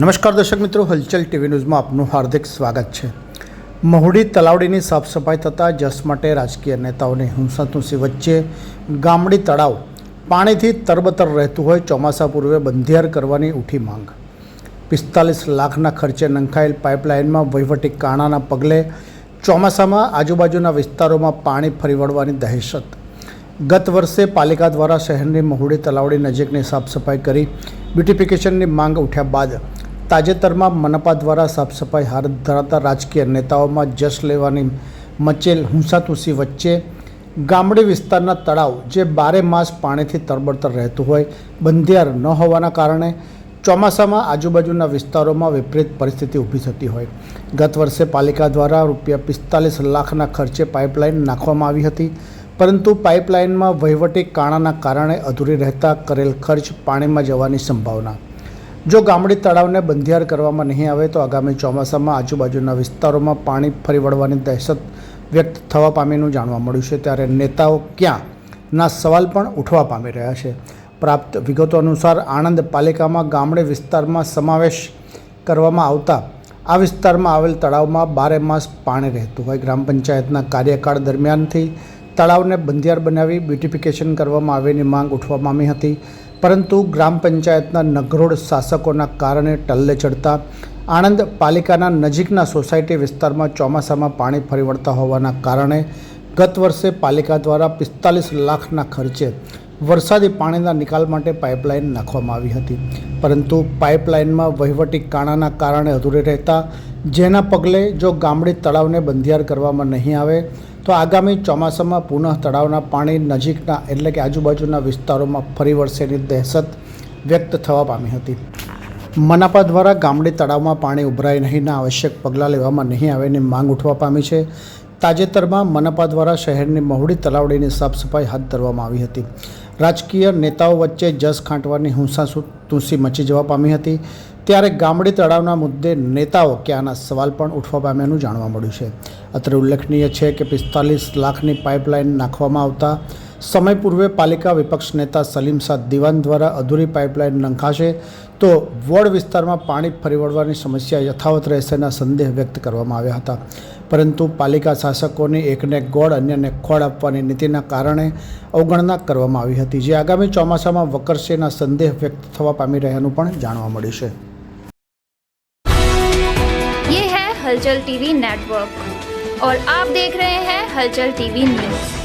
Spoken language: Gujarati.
નમસ્કાર દર્શક મિત્રો, હલચલ ટીવી ન્યૂઝમાં આપનું હાર્દિક સ્વાગત છે. મહુડી તલાવડીની સાફસફાઈ થતાં જસ માટે રાજકીય નેતાઓની હુંસાતુંસી વચ્ચે ગામડી તળાવ પાણીથી તરબતર રહેતું હોય ચોમાસા પૂર્વે બંધિયાર કરવાની ઉઠી માંગ. પિસ્તાલીસ લાખના ખર્ચે નંખાયેલ પાઇપલાઇનમાં વહીવટી કાણાના પગલે ચોમાસામાં આજુબાજુના વિસ્તારોમાં પાણી ફરી વળવાની દહેશત. ગત વર્ષે પાલિકા દ્વારા શહેરની મહુડી તલાવડી નજીકની સાફસફાઈ કરી બ્યુટિફિકેશનની માંગ ઉઠ્યા બાદ તાજેતરમાં મનપા દ્વારા સાફસફાઈ હાથ ધરાતા રાજકીય નેતાઓમાં જશ લેવાની મચેલ હુંસાતુસી વચ્ચે ગામડી વિસ્તારના તળાવ જે બારે માસ પાણીથી તરબડતર રહેતું હોય, બંધિયાર ન હોવાના કારણે ચોમાસામાં આજુબાજુના વિસ્તારોમાં વિપરીત પરિસ્થિતિ ઊભી થતી હોય. ગત વર્ષે પાલિકા દ્વારા રૂપિયા પિસ્તાલીસ લાખના ખર્ચે પાઇપલાઇન નાખવામાં આવી હતી, પરંતુ પાઇપલાઇનમાં વહીવટી કાણાના કારણે અધૂરી રહેતા કરેલ ખર્ચ પાણીમાં જવાની સંભાવના જો ગામડી તળાવને બંધિયાર કરવામાં નહીં આવે તો આગામી ચોમાસામાં આજુબાજુના વિસ્તારોમાં પાણી ફરી વળવાની દહેશત વ્યક્ત થવા પામીનું જાણવા મળ્યું છે. ત્યારે નેતાઓ ક્યાં? ના સવાલ પણ ઉઠવા પામી રહ્યા છે. પ્રાપ્ત વિગતો અનુસાર આણંદ પાલિકામાં ગામડે વિસ્તારમાં સમાવેશ કરવામાં આવતા આ વિસ્તારમાં આવેલ તળાવમાં બારે માસ પાણી રહેતું હોય. ગ્રામ પંચાયતના કાર્યકાળ દરમિયાનથી તળાવને બંધિયાર બનાવી બ્યુટિફિકેશન કરવામાં આવેની માંગ ઉઠવા પામી હતી. પરંતુ ગ્રામ પંચાયતના નગરોડ શાસકોના કારણે ટલ્લે ચડતા આણંદ પાલિકાના નજીકના સોસાયટી વિસ્તારમાં ચોમાસામાં પાણી ફરી વળતા હોવાના કારણે ગત વર્ષે પાલિકા દ્વારા પિસ્તાલીસ લાખના ખર્ચે વરસાદી પાણીના નિકાલ માટે પાઇપલાઇન નાખવામાં આવી હતી. પરંતુ પાઇપલાઇનમાં વહીવટી કાણાના કારણે અધૂરે રહેતા, જેના પગલે જો ગામડી તળાવને બંધિયાર કરવામાં નહીં આવે, તો આગામી ચોમાસામાં પુનઃ તળાવના પાણી નજીકના એટલે કે આજુબાજુના વિસ્તારોમાં ફરી વળશેની દહેશત વ્યક્ત થવા પામી હતી. મનાપા દ્વારા ગામડી તળાવમાં પાણી ઉભરાય નહીંના આવશ્યક પગલાં લેવામાં નહીં આવેની માંગ ઉઠવા પામી છે. તાજેતરમાં મનપા દ્વારા શહેરની મહુડી તલાવડીની સાફસફાઈ હાથ ધરવામાં આવી હતી. રાજકીય નેતાઓ વચ્ચે જસ ખાંટવાની હુંસા તુસી મચી જવા પામી હતી. ત્યારે ગામડી તળાવના મુદ્દે નેતાઓ કે આના સવાલ પણ ઉઠવા પામ્યાનું જાણવા મળ્યું છે. અત્રે ઉલ્લેખનીય છે કે પિસ્તાલીસ લાખની પાઇપલાઇન નાખવામાં આવતા સમય પૂર્વે પાલિકા વિપક્ષ નેતા સલીમ શાહ દિવાન દ્વારા અધૂરી પાઇપલાઇન નંખાશે તો વોર્ડ વિસ્તારમાં પાણી ફરી વળવાની સમસ્યા યથાવત રહેશેના સંદેહ વ્યક્ત કરવામાં આવ્યા હતા પરંતુ પાલિકા શાસકોની એકને ગોળ અન્યને ખોળ આપવાની નીતિના કારણે અવગણના કરવામાં આવી હતી જે આગામી ચોમાસામાં વકરશેના સંદેહ વ્યક્ત થવા પામી રહ્યાનું પણ જાણવા મળ્યું છે ये है हलचल टीवी नेटवर्क और आप देख रहे हैं हलचल टीवी न्यूज